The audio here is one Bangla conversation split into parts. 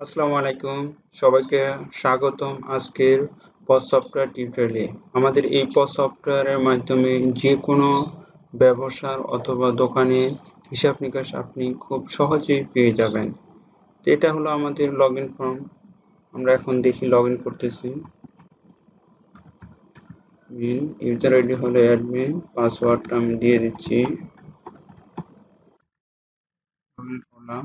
আসসালামু আলাইকুম। সবাইকে স্বাগতম আজকের পস সফটওয়্যার টিউটোরিয়ালে আমাদের এই পস সফটওয়্যারের মাধ্যমে যে কোনো ব্যবসার অথবা দোকানে হিসাব নিকাশ আপনি খুব সহজেই পেয়ে যাবেন। তো এটা হলো আমাদের লগ ইন ফর্ম আমরা এখন দেখি লগ ইন করতেছি ইউজার আইডি হলো অ্যাডমিন পাসওয়ার্ডটা আমি দিয়ে দিচ্ছি। করলাম।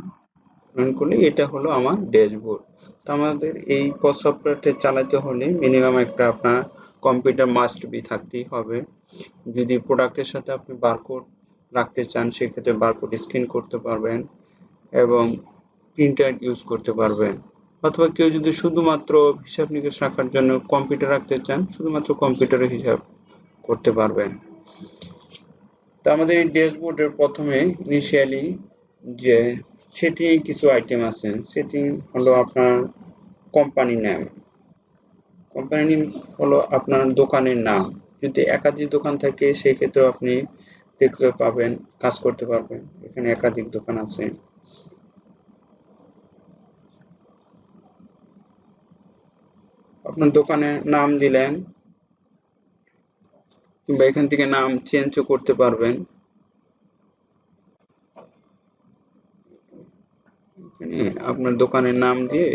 রান করলে এটা হলো আমার ড্যাশবোর্ড। তো আমাদের এই সফটওয়্যারটা চালাতে হলে মিনিমাম একটা আপনার কম্পিউটার মাস্ট বি থাকতেই হবে। যদি প্রোডাক্টের সাথে আপনি বারকোড রাখতে চান, সেক্ষেত্রে বারকোড স্ক্যান করতে পারবেন এবং প্রিন্টার ইউজ করতে পারবেন। অথবা কেউ যদি শুধুমাত্র হিসাব নিকাশ রাখার জন্য কম্পিউটার রাখতে চান, শুধুমাত্র কম্পিউটারে হিসাব করতে পারবেন। তো আমাদের এই ড্যাশবোর্ডের প্রথমে ইনিশিয়ালি যে সেটিং কিছু আইটেম আছে, সেটিং হলো আপনার কোম্পানি নেম কোম্পানি নেম হলো আপনার দোকানের নাম। যদি একাধিক দোকান থাকে, সেই ক্ষেত্রে আপনি দেখতে পাবেন, কাজ করতে পারবেন। এখানে একাধিক দোকান আছে। আপনার দোকানের নাম দিলেন, কিংবা এখান থেকে নাম চেঞ্জও করতে পারবেন। আপনার দোকানের নাম দিয়ে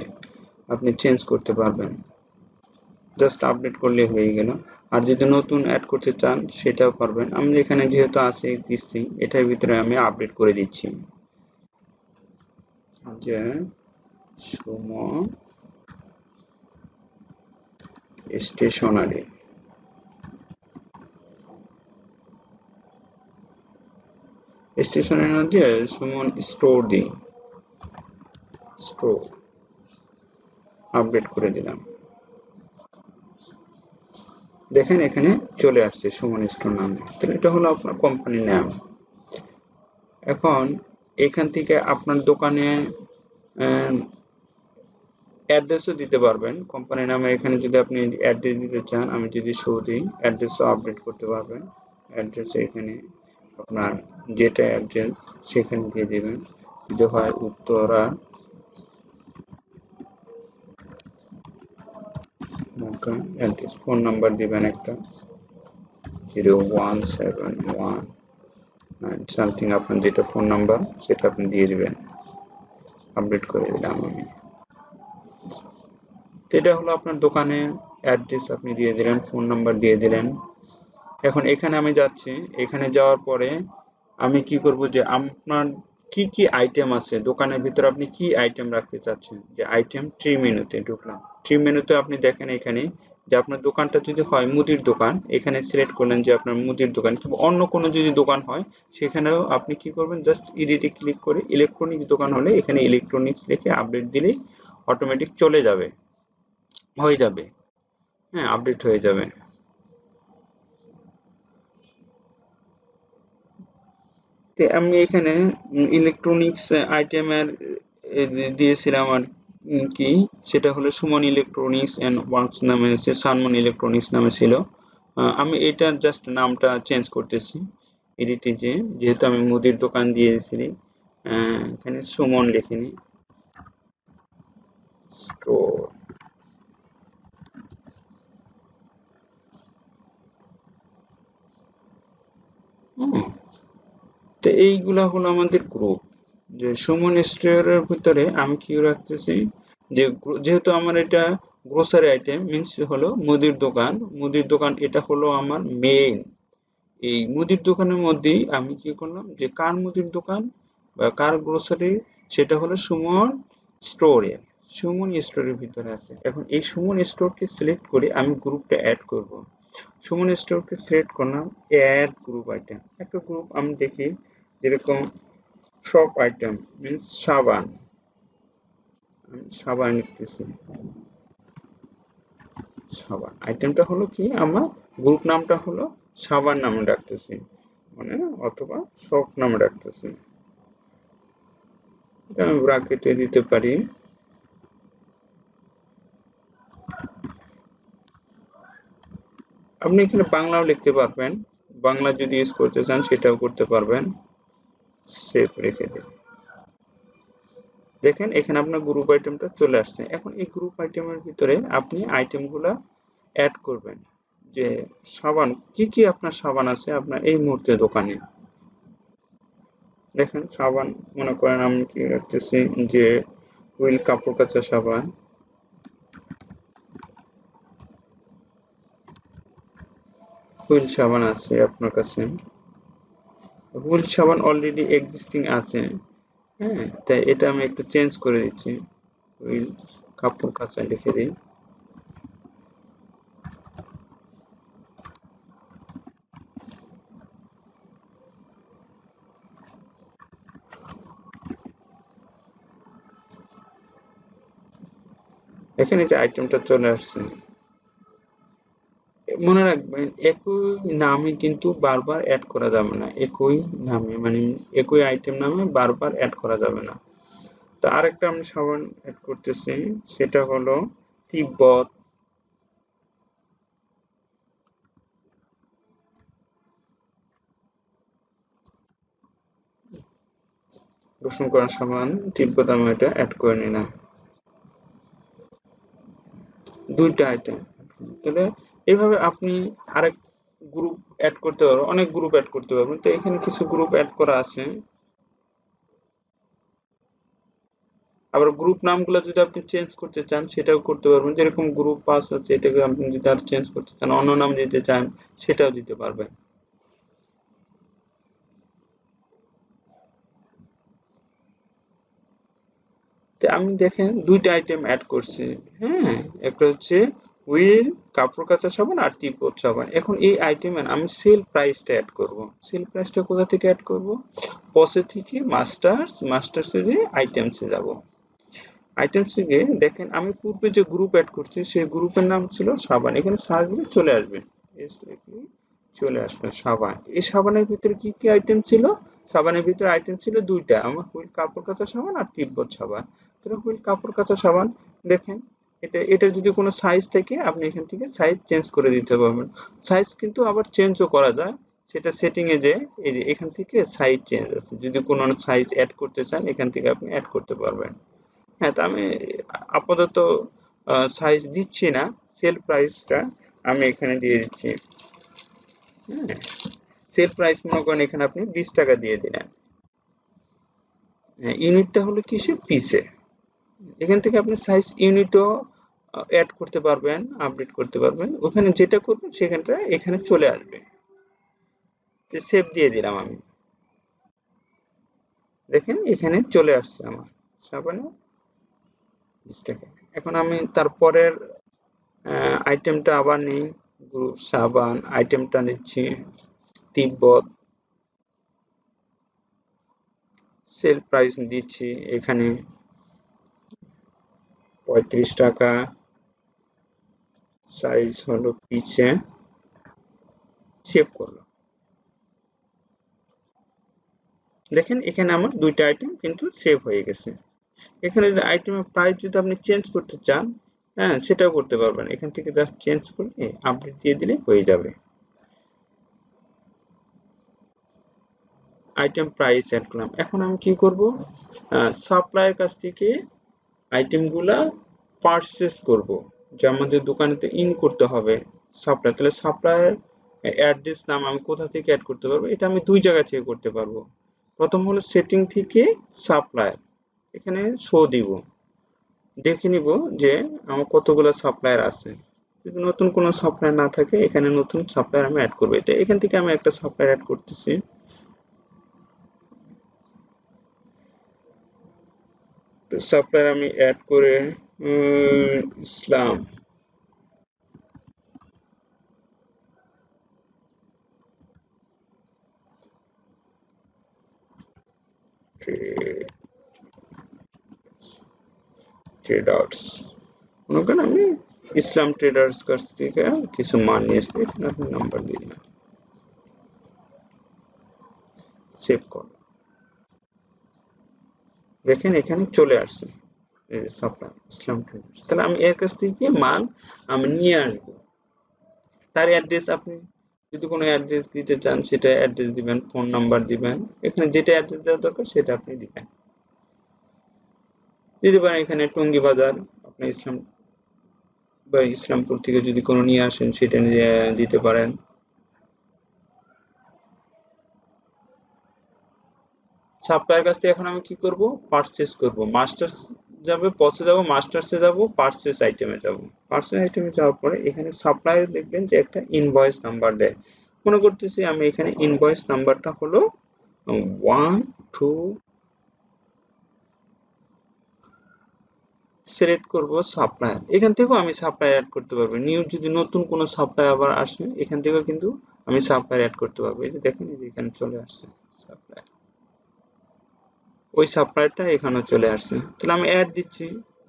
আপনি চেঞ্জ করতে পারবেন। জাস্ট আপডেট করলে হয়ে গেল। আর যদি নতুন অ্যাড করতে চান, সেটাও পারবেন। আমি এখানে যেহেতু আছে দিচ্ছি এটার ভিতরে আমি আপডেট করে দিচ্ছি। যে সুম স্টেশনারি স্টেশনারি মধ্যে সুমন স্টোর দিই। স্টোর আপডেট করে দিলাম। দেখেন এখানে চলে আসছে সুমন স্টোর নাম। তাহলে এটা হলো আপনার কোম্পানির নাম এখন এখান থেকে আপনার দোকানে অ্যাড্রেসও দিতে পারবেন। কোম্পানির নামে এখানে যদি আপনি অ্যাড্রেস দিতে চান, আমি যদি শো দিই অ্যাড্রেসও আপডেট করতে পারবেন। অ্যাড্রেস এখানে আপনার যেটা অ্যাড্রেস সেখানে দিয়ে দেবেন। যদি হয় উত্তরা অ্যাড্রেস ফোন নাম্বার দিবেন একটা। Zero one seven one nine something আপনার যেটা ফোন নাম্বার, সেটা আপনি দিয়ে দিবেন। আপডেট করে দিলাম আমি। তো এটা হলো আপনার দোকানে অ্যাড্রেস আপনি দিয়ে দিলেন, ফোন নাম্বার দিয়ে দিলেন। এখন এখানে আমি যাচ্ছি। এখানে যাওয়ার পরে আমি কি করব যে আপনার কি কি আইটেম আছে? দোকানের ভিতরে আপনি কি আইটেম রাখতে চাচ্ছেন? যে আইটেম ট্রি মেনুতে ঢুকলাম। ট্রি মেনুতে আপনি দেখেন এখানে যে আপনার দোকানটা যদি হয় মুদির দোকান, এখানে সিলেক্ট করলেন যে আপনার মুদির দোকান, কিংবা অন্য কোনো যদি দোকান হয়, সেখানেও আপনি কি করবেন জাস্ট ইডিটে ক্লিক করে ইলেকট্রনিক্স দোকান হলে এখানে ইলেকট্রনিক্স লিখে আপডেট দিলেই অটোমেটিক চলে যাবে। হয়ে যাবে। হ্যাঁ আপডেট হয়ে যাবে। আমি এখানে ইলেকট্রনিক্স আইটেমের দিয়েছিলাম আর কি? সেটা হলো সুমন ইলেকট্রনিক্স অ্যান্ড ওয়ার্কস নামে আছে সানমন ইলেকট্রনিক্স নামে ছিল। আমি এটার জাস্ট নামটা চেঞ্জ করতেছি এডিটে যে, যেহেতু আমি মুদির দোকান দিয়েছি। এখানে সুমন লিখে নিই স্টোর তো এইগুলা হলো আমাদের গ্রুপ যে সুমন স্টোরের ভিতরে আমি কি রাখতেছি। যে যেহেতু আমার এটা গ্রোসারি আইটেম মিনস হলো মুদির দোকান। মুদির দোকান, এটা হলো আমার মেইন এই মুদির দোকানের মধ্যেই আমি কি করলাম যে কার মুদির দোকান বা কার গ্রোসারি সেটা হলো সুমন স্টোরে। সুমন স্টোরের ভিতরে আছে। এখন এই সুমন স্টোরকে সিলেক্ট করে আমি গ্রুপটা অ্যাড করব। সুমন স্টোরকে সিলেক্ট করলাম অ্যাড গ্রুপ আইটেম একটা গ্রুপ আমি দেখি, যেরকম সব আইটেম মিনস সাবান। আমি সাবান লিখতেছি সাবান। আইটেমটা হলো কি? আমার গ্রুপ নামটা হলো সাবান নামে রাখতেছি মানে অথবা শখ নামে রাখতেছি এটা আমি ব্রাকেটে দিতে পারি। আপনি এখানে বাংলাও লিখতে পারবেন। বাংলা যদি ইউজ করতে চান, সেটাও করতে পারবেন। সেভ রেখে দিন দেখেন, এখানে আপনার গ্রুপ আইটেমটা চলে আসছে। এখন এই গ্রুপ আইটেমের ভিতরে আপনি আইটেমগুলো অ্যাড করবেন। যে সাবান, কি কি আপনার সাবান আছে আপনার এই মুহূর্তে দোকানে? দেখেন, সাবান, মনে করেন আমি কি রাখতেছি, যে হুইল কাপড় কাচা সাবান। হুইল সাবান আছে আপনার কাছে। হুইল সাবান অলরেডি এক্সিস্টিং আছে। হ্যাঁ তাই এটা আমি একটু চেঞ্জ করে দিচ্ছি। হুইল কাপড় কাচা লিখে দিই। এখানে যে আইটেমটা চলে আসছে। মনে রাখবেন, একই নামে কিন্তু বারবার অ্যাড করা যাবে না। একই নামে মানে একই আইটেম নামে বারবার অ্যাড করা যাবে না। তো আরেকটা আমি সাবান অ্যাড করতেছি, সেটা হলো তিব্বত। রসুন করা সাবান, তিব্বত আমি এটা অ্যাড করে নিলাম। দুইটা আইটেম তাহলে এইভাবে আপনি আরেক গ্রুপ অ্যাড করতে পারবেন, অনেক গ্রুপ অ্যাড করতে পারবেন। তো এখানে কিছু গ্রুপ অ্যাড করা আছে। আবার গ্রুপ নামগুলো যদি আপনি চেঞ্জ করতে চান, সেটাও করতে পারবেন। যেরকম গ্রুপ পাস আছে, এটাকে আপনি যদি আর চেঞ্জ করতে চান, অন্য নাম দিতে চান, সেটাও দিতে পারবেন। আমি দেখেন দুইটা আইটেম অ্যাড করছি। হ্যাঁ একটা হচ্ছে উইল কাপড় কাচা সাবান আর তিব্বত সাবান। এখন এই আইটেমের আমি সেল প্রাইসটা অ্যাড করব। সেল প্রাইসটা কোথা থেকে অ্যাড করব? পসে থেকে মাস্টার্স মাস্টার্সে যে আইটেমসে যাব। আইটেমসে গিয়ে দেখেন, আমি পূর্বে যে গ্রুপ অ্যাড করছি, সেই গ্রুপের নাম ছিল সাবান। এখানে সার্চ দিলে চলে আসবে। চলে আসবে সাবান। এই সাবানের ভিতরে কি কি আইটেম ছিল? সাবানের ভিতরে আইটেম ছিল দুইটা। আমার হুইল কাপড় কাচা সাবান আর তিব্বত সাবান। তাহলে হুইল কাপড় কাচা সাবান, দেখেন এটা, এটার যদি কোনো সাইজ থেকে, আপনি এখান থেকে সাইজ চেঞ্জ করে দিতে পারবেন। সাইজ কিন্তু আবার চেঞ্জও করা যায়। সেটা সেটিংয়ে যে, এই যে এখান থেকে সাইজ চেঞ্জ আছে। যদি কোনো সাইজ অ্যাড করতে চান, এখান থেকে আপনি অ্যাড করতে পারবেন। হ্যাঁ তা আমি আপাতত সাইজ দিচ্ছি না। সেল প্রাইসটা আমি এখানে দিয়ে দিচ্ছি। হ্যাঁ সেল প্রাইস মনে করেন এখানে আপনি বিশ টাকা দিয়ে দিলেন। ইউনিটটা হলো কিসে পিসে এখান থেকে আপনি সাইজ ইউনিটও অ্যাড করতে পারবেন আপডেট করতে পারবেন। ওখানে যেটা করবেন, সেখানটা এখানে চলে আসবে। সেভ দিয়ে দিলাম আমি। দেখেন, এখানে চলে আসছে আমার। সাবানে। এখন আমি তারপরের আইটেমটা আবার নেই। গ্রুপ সাবান আইটেমটা নিচ্ছি। তিব্বত। সেল প্রাইস দিচ্ছি এখানে। পঁয়ত্রিশ টাকা। সাইজ হলো পিছে সেভ করলাম দেখেন, এখানে আমার দুইটা আইটেম কিন্তু সেভ হয়ে গেছে। এখানে যদি আইটেমের প্রাইস যদি আপনি চেঞ্জ করতে চান হ্যাঁ সেটাও করতে পারবেন। এখান থেকে জাস্ট চেঞ্জ করলে আপডেট দিয়ে দিলে হয়ে যাবে। আইটেম প্রাইস অ্যাড করলাম এখন আমি কি করব? সাপ্লাইয়ের কাছ থেকে আইটেমগুলা পারচেস করব। যে আমাদের দোকানেতে ইন করতে হবে। সাপ্লাই তাহলে সাপ্লাইয়ের অ্যাড্রেস নাম আমি কোথা থেকে অ্যাড করতে পারব? এটা আমি দুই জায়গা থেকে করতে পারব। প্রথম হলো সেটিং থেকে সাপ্লাই এখানে শো দিব। দেখে নিব যে আমার কতগুলো সাপ্লায়ার আছে। যদি নতুন কোনো সাপ্লায়ার না থাকে, এখানে নতুন সাপ্লায়ার আমি অ্যাড করব। এটা এখান থেকে আমি একটা সাপ্লায়ার অ্যাড করতেছি। সাপ্লায়ার আমি অ্যাড করে ইসলাম ট্রেডার্স মনে করেন আমি ইসলাম ট্রেডার্স কাছ থেকে কিছু মান নিয়ে আসতে এখানে আপনি নাম্বার দিয়ে দিলেন সেভ করুন দেখেন এখানে চলে আসছে সাপ্লাই ইসলাম ট্রেডার্স তাহলে আমি এর কাছ থেকে মাল আমি নিয়ে আসব। তার অ্যাড্রেস আপনি যদি কোনো অ্যাড্রেস দিতে চান, সেটা অ্যাড্রেস দিবেন ফোন নাম্বার দিবেন। এখানে যেটা অ্যাড্রেস দেওয়া দরকার, সেটা আপনি দিবেন। দিতে পারেন এখানে টঙ্গী বাজার, আপনি ইসলাম, বা ইসলামপুর থেকে যদি কোনো নিয়ে আসেন, সেটা নিয়ে, দিতে পারেন। সাপ্লায়ার কাছ থেকে এখন আমি কি করব? পারচেজ করব। মাস্টার্স যাবে পচে যাব মাস্টার্সে যাব পারচেজ আইটেমে যাব। পারচেজ আইটেমে যাওয়ার পরে এখানে সাপ্লায়ার দেখবেন যে একটা ইনভয়েস নাম্বার দেয়। মনে করতেছি আমি এখানে ইনভয়েস নাম্বারটা হলো ওয়ান টু সিলেক্ট করব সাপ্লায়ার এখান থেকেও আমি সাপ্লায়ার অ্যাড করতে পারব। নিউ যদি নতুন কোনো সাপ্লায়ার আবার আসে, এখান থেকেও কিন্তু আমি সাপ্লায়ার অ্যাড করতে পারব। এই যে দেখেন এখানে চলে আসছে সাপ্লায়ার ওই সাপ্লায়ারটা এখানে চলে আসছে। তাহলে আমি অ্যাড দিচ্ছি।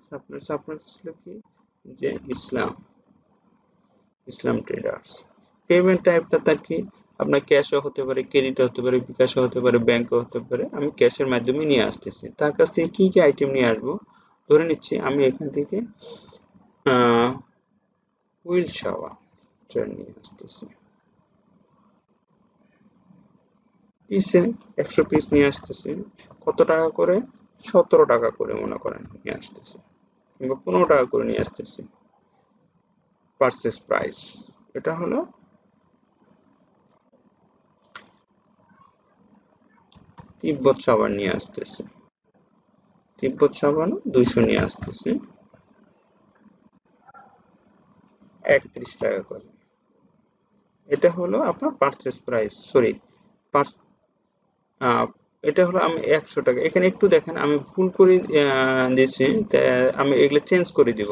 সাপ্লায়ার সাপ্লায়ার ছিল কি? যে ইসলাম ইসলাম ট্রেডার্স পেমেন্ট টাইপটা তার কি? আপনার ক্যাশও হতে পারে ক্রেডিট হতে পারে, বিকাশও হতে পারে ব্যাংকও হতে পারে। আমি ক্যাশের মাধ্যমে নিয়ে আসতেছি। তার কাছ থেকে কি কি আইটেম নিয়ে আসব? ধরে নিচ্ছি আমি এখান থেকে হুইল শাওয়া নিয়ে আসতেছি। পিসে একশো পিস নিয়ে আসতেছে। কত টাকা করে? সতেরো টাকা করে মনে করেন নিয়ে আসতেছে। কিংবা পনেরো টাকা করে নিয়ে আসতেছে। পারচেস প্রাইস এটা হলো তিব্বত সাবান নিয়ে আসতেছে। তিব্বত সাবান দুইশো নিয়ে আসতেছে। একত্রিশ টাকা করে। এটা হলো আপনার পারচেস প্রাইস সরি এটা হলো আমি একশো টাকা। এখানে একটু দেখেন, আমি ভুল করে দিয়েছি আমি এগুলো চেঞ্জ করে দিব।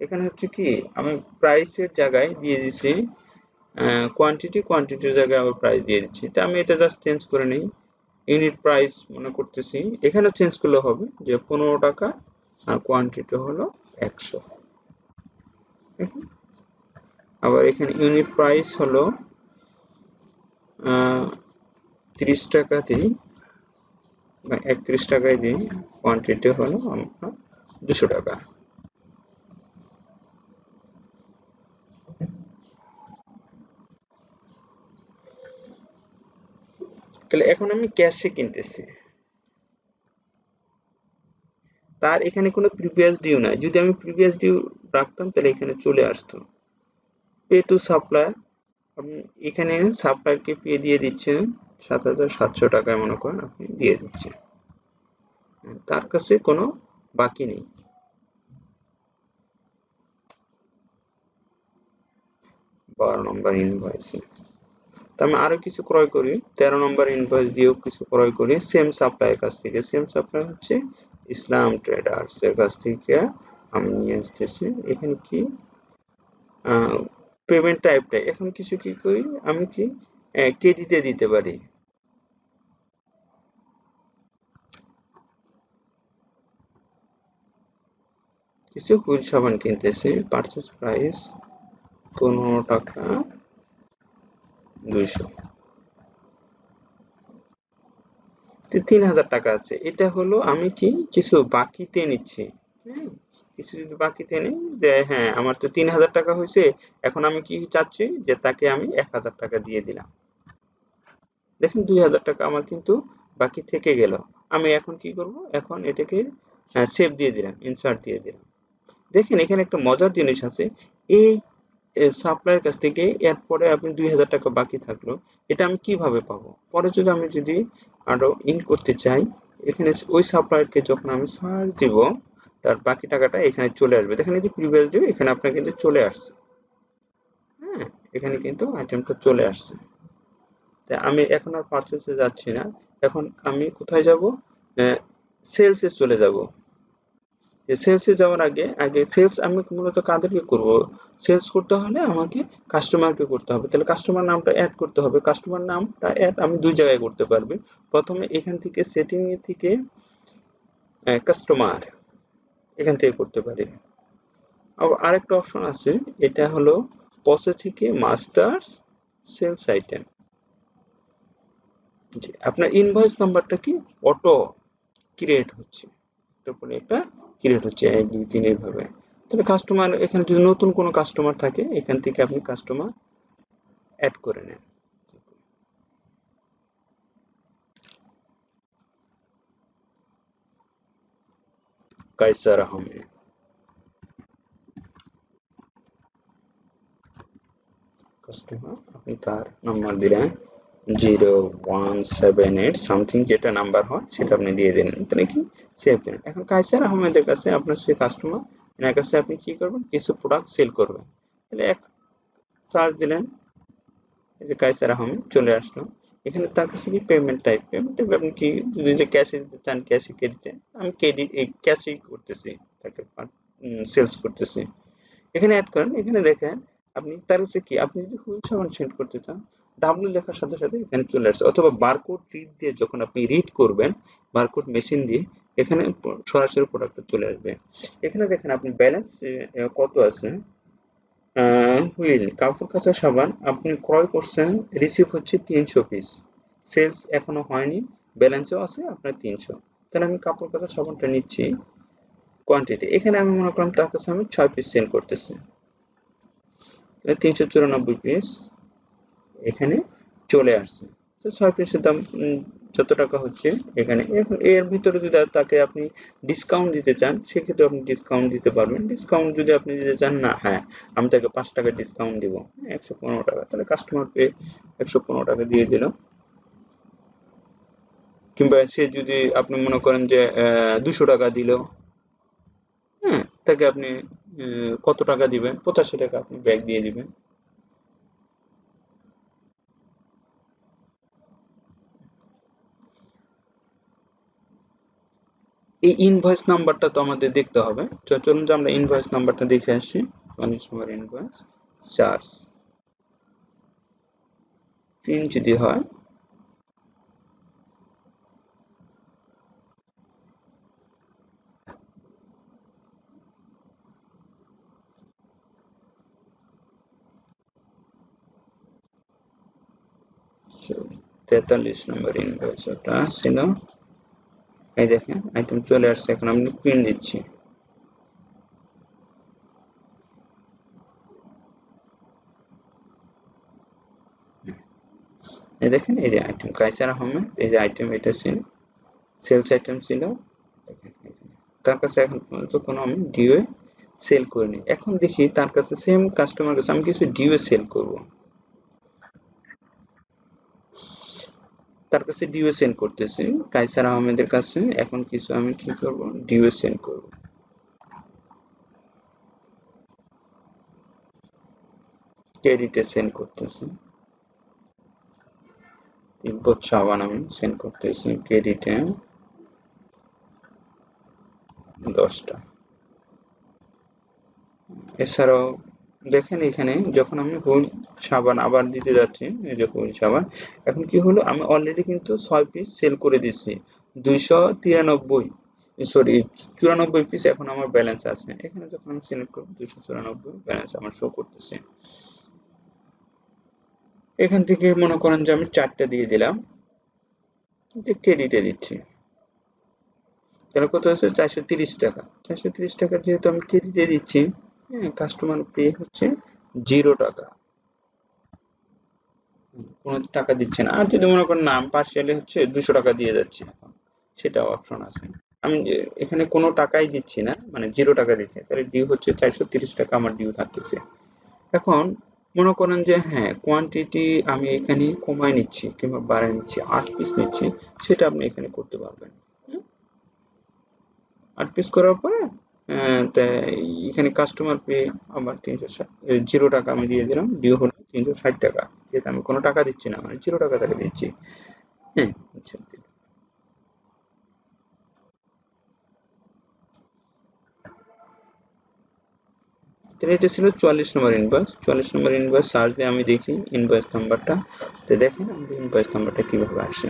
এখানে হচ্ছে কি, আমি প্রাইসের জায়গায় দিয়ে দিছি কোয়ান্টিটি কোয়ান্টিটির জায়গায় আবার প্রাইস দিয়ে দিচ্ছি। তা আমি এটা জাস্ট চেঞ্জ করে নিই। ইউনিট প্রাইস মনে করতেছি। এখানেও চেঞ্জ করলে হবে যে পনেরো টাকা আর কোয়ান্টিটি হলো একশো। আবার এখানে ইউনিট প্রাইস হলো তিরিশ টাকা দিই বা একত্রিশ টাকায় দিই কোয়ান্টিটি হলো আমরা দুশো টাকা। তাহলে এখন আমি ক্যাশে কিনতেছি। তার এখানে কোনো প্রিভিয়াস ডিউ নাই। যদি আমি প্রিভিয়াস ডিউ রাখতাম, তাহলে এখানে চলে আসতো। পে টু সাপ্লাই আপনি এখানে সাপ্লায়ারকে পে দিয়ে দিচ্ছেন। সাত হাজার সাতশো টাকায় মনে করেন আপনি দিয়ে দিচ্ছেন। তার কাছে কোনো বাকি নেই। বারো নম্বর ইনভয়েসে আমি আরও কিছু ক্রয় করি। তেরো নম্বর ইনভয়েস দিয়েও কিছু ক্রয় করি। সেম সাপ্লাইয়ের কাছ থেকে। সেম সাপ্লাই হচ্ছে ইসলাম ট্রেডার্স এর কাছ থেকে আমি নিয়ে আসতেছি। এখানে কি? পেমেন্ট টাইপটা এখন কিছু কি করি? আমি কি ক্রেডিটে দিতে পারি। কিছু হুইল সাবান কিনতেছি পারচেস প্রাইস পনেরো টাকা, দুইশো। তিন হাজার টাকা আছে। এটা হলো আমি কি কিছু বাকিতে নিচ্ছি। হ্যাঁ কিছু যদি বাকিতে নেই, যে হ্যাঁ আমার তো তিন হাজার টাকা হয়েছে, এখন আমি কি চাচ্ছি? যে তাকে আমি এক হাজার টাকা দিয়ে দিলাম। দেখেন দুই হাজার টাকা আমার কিন্তু বাকি থেকে গেল। আমি এখন কি করব? এখন এটাকে সেভ দিয়ে দিলাম ইনসার্ট দিয়ে দিলাম। দেখেন এখানে একটা মজার জিনিস আছে। এই সাপ্লাইয়ের কাছ থেকে এরপরে আপনি দুই হাজার টাকা বাকি থাকল, এটা আমি কীভাবে পাবো? পরে যদি আমি যদি আরও ইন করতে চাই, এখানে ওই সাপ্লায়ারকে যখন আমি সার্চ দিব, তার বাকি টাকাটা এখানে চলে আসবে। দেখেন এই যে প্রিভিয়াস ডিউ এখানে আপনার কিন্তু চলে আসছে। হ্যাঁ এখানে কিন্তু আইটেমটা চলে আসছে। আমি এখন আর পারচেসে যাচ্ছি না। এখন আমি কোথায় যাব? সেলসে চলে যাব। সেলসে যাওয়ার আগে আগে সেলস আমি মূলত কাদেরকে করব? সেলস করতে হলে আমাকে কাস্টমারকে করতে হবে। তাহলে কাস্টমার নামটা অ্যাড করতে হবে। কাস্টমার নামটা অ্যাড আমি দুই জায়গায় করতে পারবি। প্রথমে এখান থেকে সেটিং এ থেকে কাস্টমার এখান থেকে করতে পারি। আবার আরেকটা অপশন আছে, এটা হলো পসে থেকে মাস্টার্স সেলস আইটেম আপনার ইনভয়েস নাম্বারটা কি? অটো ক্রিয়েট হচ্ছে। তারপরে একটা ক্রিয়েট হচ্ছে, এক, দুই, তিন এইভাবে। তাহলে কাস্টমার এখানে যদি নতুন কোনো কাস্টমার থাকে, এখান থেকে আপনি কাস্টমার অ্যাড করে নেন। কাইসার আহমেদ। কাস্টমার আপনি তার নাম্বার দিলেন। Zero one seven eight something যেটা নাম্বার হয়, সেটা আপনি দিয়ে দিলেন। তাহলে কি সেভ দিলেন। এখন কাইসার আহমেদের কাছে আপনার সেই কাস্টমার এনার কাছে আপনি কি করবেন? কিছু প্রোডাক্ট সেল করবেন। তাহলে এক সার্চ দিলেন। এই যে কাইসার আহমেদ চলে আসলো। এখানে তার কাছে কি পেমেন্ট টাইপ পেমেন্ট টাইপ আপনি কি, যদি যে ক্যাশে দিতে চান ক্যাশে ক্রেডিটে আমি ক্রেডিট এই ক্যাশেই করতেছি, তাকে সেলস করতেছি। এখানে অ্যাড করেন। এখানে দেখেন, আপনি তার কাছে কি, আপনি যদি হুইল সাবান সেন্ড করতে চান ডাব্লিউ লেখার সাথে সাথে এখানে চলে আসছে। অথবা বারকোড রিড দিয়ে যখন আপনি রিড করবেন বারকোড মেশিন দিয়ে এখানে সরাসরি প্রোডাক্টটা চলে আসবে। এখানে দেখেন আপনি ব্যালেন্স কত আছে? হুইল, কাপড়, কাচা সাবান, আপনি ক্রয় করছেন রিসিভ হচ্ছে তিনশো পিস সেলস এখনও হয়নি ব্যালেন্সও আছে, আপনার তিনশো। তাহলে আমি কাপড়, কাচা সাবানটা নিচ্ছি কোয়ান্টিটি এখানে আমি মনে করলাম তার কাছে আমি ছয় পিস সেল করতেছি। তিনশো চুরানব্বই পিস এখানে চলে আসছে। তো পিসের দাম যত টাকা হচ্ছে এখানে। এখন এর ভিতরে যদি তাকে আপনি ডিসকাউন্ট দিতে চান, সেক্ষেত্রে আপনি ডিসকাউন্ট দিতে পারবেন। ডিসকাউন্ট যদি আপনি দিতে চান, না হ্যাঁ আমি তাকে পাঁচ টাকা ডিসকাউন্ট দিব। একশো পনেরো টাকা। তাহলে কাস্টমার পে একশো পনেরো টাকা দিয়ে দিল। কিংবা সে যদি আপনি মনে করেন যে দুশো টাকা দিল হ্যাঁ তাকে আপনি কত টাকা দিবেন? পঁচাশি টাকা আপনি ব্যাগ দিয়ে দিবেন। এই ইনভয়েস নাম্বারটা তো আমাদের দেখতে হবে। চলুন যে আমরা ইনভয়েস নাম্বারটা দেখে আসি। নম্বর ইনভয়েস চার্জ প্রিন্ট যদি হয়, তেতাল্লিশ নম্বর ইনভয়েস ওটা ছিল এই দেখেন আইটেম চলে আসছে, এখন আমি প্রিন্ট দিচ্ছি। এই দেখেন, এই যে আইটেম কাইসার আহমেদ, এই যে আইটেম এটা ছিল সেলস আইটেম ছিল। তার কাছে এখন পর্যন্ত কোনো আমি ডিওয়ে সেল করিনি। এখন দেখি তার কাছে সেম কাস্টমার কাছে আমি কিছু ডিওয়ে সেল করব। তার কাছে ডিও সেন্ড করতেছি। কাইসার আহমেদের কাছে। এখন কিছু আমি কি করব? ডিও সেন্ড করব। ক্রেডিটে সেন্ড করতেছি। তিব্বত সাবান আমি সেন্ড করতেছি। ক্রেডিটে দশটা। এছাড়াও দেখেন এখানে যখন আমি হুইল সাবান আবার দিতে যাচ্ছি, এই যে হুইল সাবান, এখন কি হলো? আমি অলরেডি কিন্তু ছয় পিস সেল করে দিচ্ছি দুইশো তিরানব্বই সরি চুরানব্বই পিস এখন আমার ব্যালেন্স আছে। এখানে যখন আমি সিলেক্ট করব, দুইশো চুরানব্বই ব্যালেন্স আমার শো করতেছে। এখান থেকে মনে করেন যে আমি চারটে দিয়ে দিলাম। যে ক্রেডিটে দিচ্ছি। তাহলে কত আছে? চারশো তিরিশ টাকা। চারশো তিরিশ টাকা যেহেতু আমি ক্রেডিটে দিচ্ছি হ্যাঁ কাস্টমার পে হচ্ছে জিরো টাকা। কোনো টাকা দিচ্ছে না। আর যদি মনে করেন নাম পার্সিয়ালি হচ্ছে দুশো টাকা দিয়ে যাচ্ছে সেটাও অপশন আছে। আমি এখানে কোনো টাকাই দিচ্ছি না মানে জিরো টাকা দিচ্ছি তাহলে ডিউ হচ্ছে চারশো তিরিশ টাকা আমার ডিউ থাকতেছে। এখন মনে করেন যে হ্যাঁ কোয়ান্টিটি আমি এখানে কমায় নিচ্ছি কিংবা বাড়ায় নিচ্ছি, আট পিস নিচ্ছি, সেটা আপনি এখানে করতে পারবেন। আট পিস করার পরে এখানে কাস্টমার পে আমার তিনশো জিরো টাকা আমি দিয়ে দিলাম ডিও হলো তিনশো ষাট টাকা। যেহেতু আমি কোনো টাকা দিচ্ছি না মানে জিরো টাকা তাকে দিচ্ছি। হ্যাঁ আচ্ছা এটা ছিল চুয়াল্লিশ নম্বর ইনভয়েস চুয়াল্লিশ নম্বর ইনভয়েস সার্চ দিয়ে আমি দেখি ইনভয়েস নাম্বারটা তো দেখেন আমাদের ইনভয়েস নাম্বারটা কীভাবে আসে।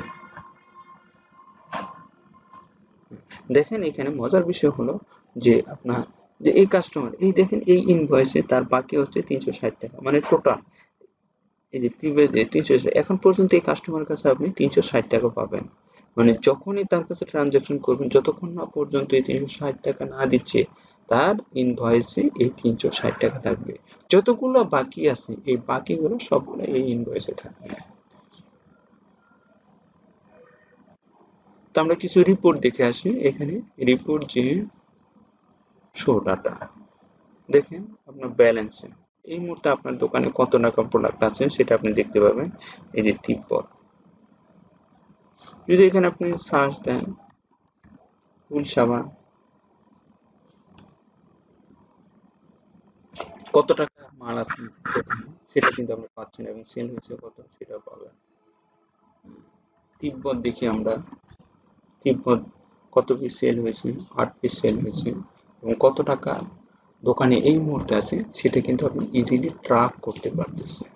দেখেন এখানে মজার বিষয় হলো যে আপনার, যে এই কাস্টমার এই দেখেন এই ইনভয়েসে তার বাকি হচ্ছে তিনশো ষাট টাকা মানে টোটাল এই যে প্রিভিয়াস যে তিনশো এখন পর্যন্ত এই কাস্টমার কাছে আপনি তিনশো ষাট টাকা পাবেন। মানে যখনই তার কাছে ট্রানজ্যাকশন করবেন, যতক্ষণ না পর্যন্ত এই তিনশো ষাট টাকা না দিচ্ছে, তার ইনভয়েসে এই তিনশো ষাট টাকা থাকবে। যতগুলো বাকি আছে, এই বাকিগুলো সবগুলো এই ইনভয়েসে থাকবে। তো আমরা কিছু রিপোর্ট দেখে আসি। এখানে রিপোর্ট যে শো ডাটা দেখেন আপনার ব্যালেন্সে এই মুহূর্তে আপনার দোকানে কত টাকা প্রোডাক্ট আছে সেটা আপনি দেখতে পাবেন। এই যে তিব্বত যদি এখানে আপনি সার্চ দেন, ফুল সাবান। কত টাকা মাল আছে সেটা কিন্তু আমরা পাচ্ছেন এবং সেল হয়েছে কত সেটা পাবেন। তিব্বত দেখি আমরা। তিব্বত কত পিস সেল হয়েছে? আট পিস সেল হয়েছে। এবং কত টাকা দোকানে এই মুহূর্তে আছে, সেটা কিন্তু আপনি ইজিলি ট্র্যাক করতে পারতেছেন।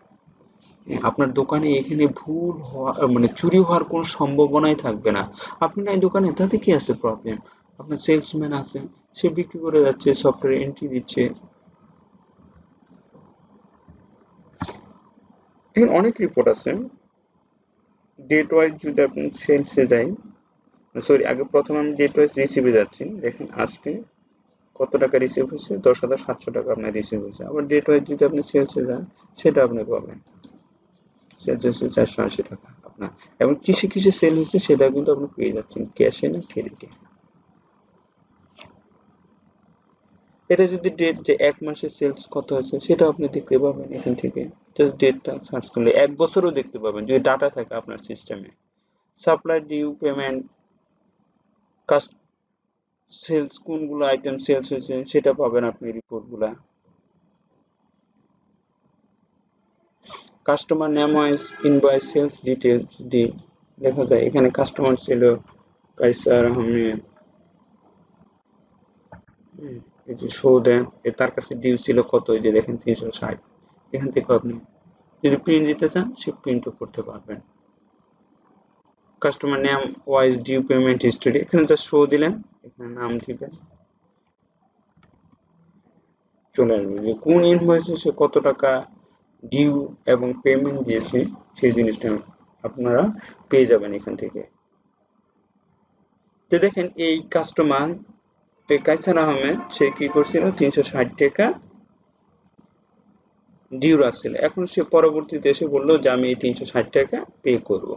আপনার দোকানে এখানে ভুল হওয়া মানে চুরি হওয়ার কোনো সম্ভাবনাই থাকবে না। আপনি এই দোকানে তাতে কি আছে প্রবলেম আপনার সেলসম্যান আছে, সে বিক্রি করে যাচ্ছে সফটওয়্যার এন্ট্রি দিচ্ছে। এখানে অনেক রিপোর্ট আছে। ডেট ওয়াইজ যদি আপনি সেলসে যাই সরি আগে প্রথমে আমি ডেট ওয়াইজ রিসিভে যাচ্ছি, দেখেন আজকে টাকা রিসিভ হয়েছে? দশ হাজার সাতশো টাকা আপনার রিসিভ হয়েছে। আবার ডেট ওয়াইজ যদি আপনি সেলসে যান, সেটা আপনি পাবেন। সেলস হচ্ছে চারশো আশি টাকা আপনার। এবং কিসে কিসে সেল হয়েছে, সেটা কিন্তু আপনি পেয়ে যাচ্ছেন ক্যাশে না ক্রেডিটে এটা যদি ডেট যে এক মাসের সেলস কত হয়েছে সেটা আপনি দেখতে পাবেন এখান থেকে। জাস্ট ডেটটা সার্চ করলে। এক বছরও দেখতে পাবেন, যদি ডাটা থাকে আপনার সিস্টেমে supply due payment caste sales কোনগুলো আইটেম সেলস হয়েছে সেটা পাবেন আপনি রিপোর্টগুলা customer name wise invoice sales details যদি দেখা যায়, এখানে কাস্টমার ছিল কাইসার আহমেদ। এই যে শো দেন তার কাছে ডিউ ছিল কত? এই যে দেখেন, তিনশো ষাট। এখান থেকে আপনি যদি প্রিন্ট দিতে চান, সে প্রিন্টও করতে পারবেন। Customer name wise due payment history এখানে জাস্ট শো দিলেন, এখানে নাম দিবেন। চলে আসবে যে কোন ইনভয়েসে সে কত টাকা ডিউ এবং পেমেন্ট দিয়েছে, সেই জিনিসটা আপনারা পেয়ে যাবেন এখান থেকে। তো দেখেন এই কাস্টমার এই কাইসার আহমেদ, সে কি করছিল? তিনশো ষাট টাকা ডিউ রাখছিল। এখন সে পরবর্তীতে এসে বলল যে আমি এই তিনশো ষাট টাকা পে করব।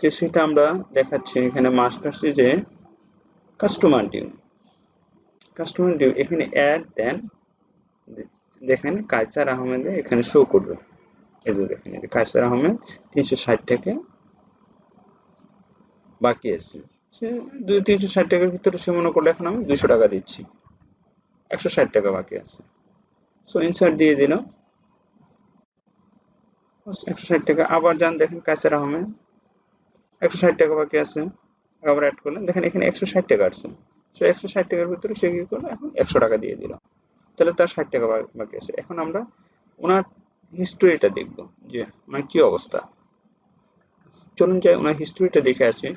তো সেটা আমরা দেখাচ্ছি এখানে মাস্টার্সে যে কাস্টমার ডিউ কাস্টমার ডিউ এখানে অ্যাড দেন দেখেন কায়সার আহমেদ এখানে শো করবে। এই যে দেখেন কায়সার আহমেদ তিনশো ষাট টাকা বাকি আছে। সে দুই, তিনশো ষাট টাকার ভিতরে সে মনে করল, এখন আমি দুশো টাকা দিচ্ছি। একশো ষাট টাকা বাকি আছে। সো ইনসার্ট দিয়ে দিলাম একশো ষাট টাকা। আবার যান দেখেন কায়সার আহমেদ। একশো ষাট টাকা বাকি আছে, আবার অ্যাড করলেন। দেখেন, এখানে একশো ষাট টাকা আছে সো একশো ষাট টাকার ভিতরে সে কি করল? এখন একশো টাকা দিয়ে দিলাম তাহলে তার ষাট টাকা বাকি আছে। এখন আমরা ওনার হিস্টোরিটা দেখব যে ওনার কি অবস্থা। চলুন যাই, ওনার হিস্টোরিটা দেখে আসি।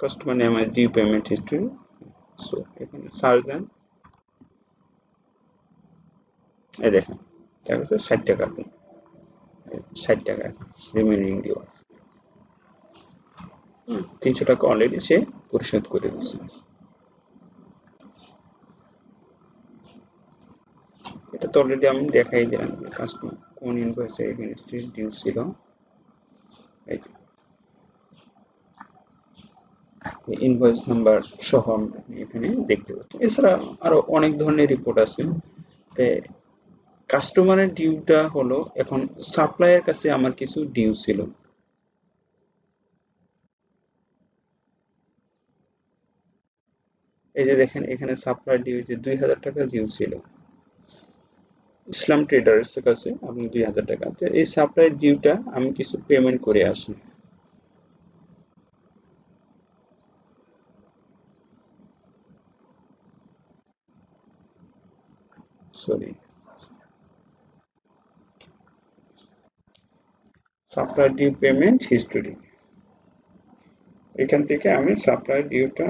customer name is due payment history so, এখানে সার্চ দেন। এই দেখেন। দেখা যাচ্ছে ষাট টাকা আপনি। ষাট টাকা রিমেনিং দেওয়া তিনশো টাকা অলরেডি সে পরিশোধ করে দিচ্ছে এটা তো অলরেডি আমি দেখাই দিলাম কাস্টমার কোন ইনভয়েসে এগেনস্টে ডিউ ছিল। এই যে। ইনভয়েস নাম্বার সহ এখানে দেখতে পাচ্ছি। এছাড়া আরও অনেক ধরনের রিপোর্ট আছে। কাস্টমারের ডিউটা হলো, এখন সাপ্লাইয়ের কাছে আমার কিছু ডিউ ছিল। এই যে দেখেন, এখানে সাপ্লাই ডিউ যে দুই হাজার টাকা ডিউ ছিল। ইসলাম ট্রেডার্স কাছে আপনি দুই হাজার টাকা। এই সাপ্লাই ডিউটা আমি কিছু পেমেন্ট করে আসি। Sorry supply due payment history এখান থেকে আমি সাপ্লাই ডিউটা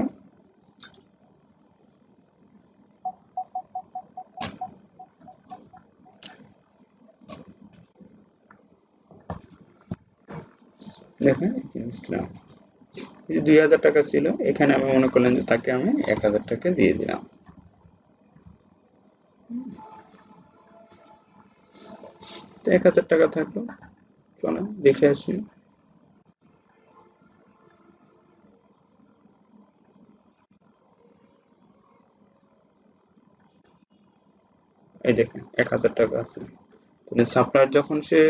দেখেন ইসলাম দুই হাজার টাকা ছিল, এখানে আমি মনে করলেন যে তাকে আমি এক হাজার টাকা দিয়ে দিলাম। এক হাজার টাকা থাকল। না, দেখে আসি। এই দেখেন, এক হাজার টাকা আছে। মানে সাপ্লায়ার যখন সে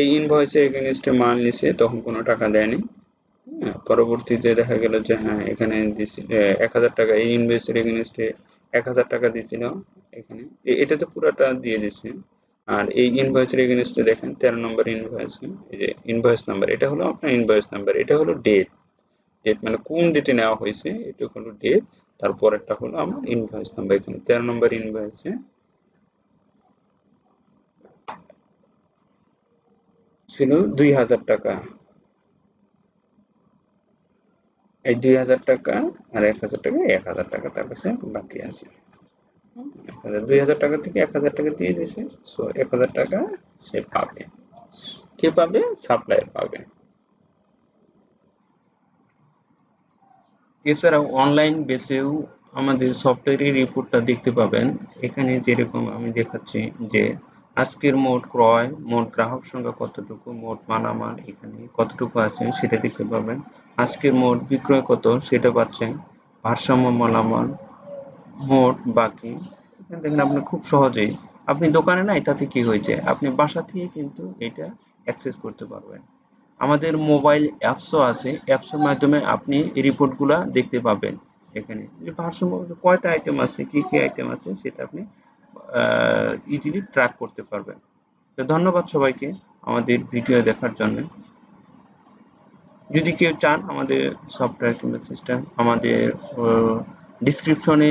এই ইনভয়েসে এগেনস্টে মাল নিছে, তখন কোনো টাকা দেয়নি। হ্যাঁ, পরবর্তীতে দেখা গেল যে হ্যাঁ এখানে এক হাজার টাকা, এই ইনভয়েসের এগেনস্টে এক হাজার টাকা দিছিল, এখানে। এটা তো পুরাটা দিয়ে দিছে। আর এই ইনভয়েসের এগেনস্টে দেখেন তেরো নম্বর ইনভয়েস এই যে ইনভয়েস নাম্বার এটা হলো আপনার ইনভয়েস নাম্বার এটা হলো ডেট ডেট মানে কোন ডেটে নেওয়া হয়েছে, এটা হলো ডেট তারপরেরটা হলো আমার ইনভয়েস নাম্বার এখানে তেরো নম্বর ইনভয়েসে ছিল দুই হাজার টাকা। এই দুই হাজার টাকা আর এক হাজার টাকা এক হাজার টাকা তার কাছে বাকি আছে। দুই হাজার টাকা থেকে এক হাজার টাকা দিয়ে দিছে সো এক হাজার টাকা সে পাবে। কে পাবে? সাপ্লায়ার পাবে। এছাড়াও অনলাইন বেসেও আমাদের সফটওয়্যারের রিপোর্টটা দেখতে পাবেন। এখানে যেরকম আমি দেখাচ্ছি যে আজকের মোট ক্রয়, মোট গ্রাহক সংখ্যা কতটুকু, মোট মালামাল এখানে কতটুকু আছে সেটা দেখতে পাবেন। আজকের মোট বিক্রয় কত সেটা পাচ্ছেন ভারসাম্য মালামাল। মোট বাকি, এখানে দেখেন আপনি খুব সহজেই, আপনি দোকানে নাই, তাতে কি হয়েছে? আপনি বাসা থেকে কিন্তু এটা অ্যাক্সেস করতে পারবেন। আমাদের মোবাইল অ্যাপসও আছে অ্যাপসের মাধ্যমে আপনি রিপোর্টগুলা দেখতে পাবেন এখানে। যে ভারসাম্য কয়টা আইটেম আছে, কি কি আইটেম আছে, সেটা আপনি ইজিলি ট্র্যাক করতে পারবেন। তো ধন্যবাদ সবাইকে আমাদের ভিডিও দেখার জন্য। যদি কেউ চান আমাদের সফটওয়্যার কিংবা সিস্টেম আমাদের ডিসক্রিপশনে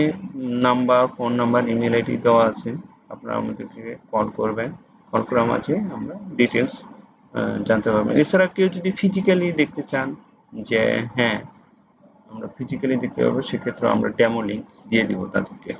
number phone number email ID দেওয়া আছে। আপনারা আমাদেরকে কল করবেন। কল করার মাঝে আমরা ডিটেলস জানতে পারবেন এছাড়া কেউ যদি ফিজিক্যালি দেখতে চান যে হ্যাঁ আমরা ফিজিক্যালি দেখতে পাবো সেক্ষেত্রে আমরা ডেমো লিঙ্ক দিয়ে দিব তাদেরকে।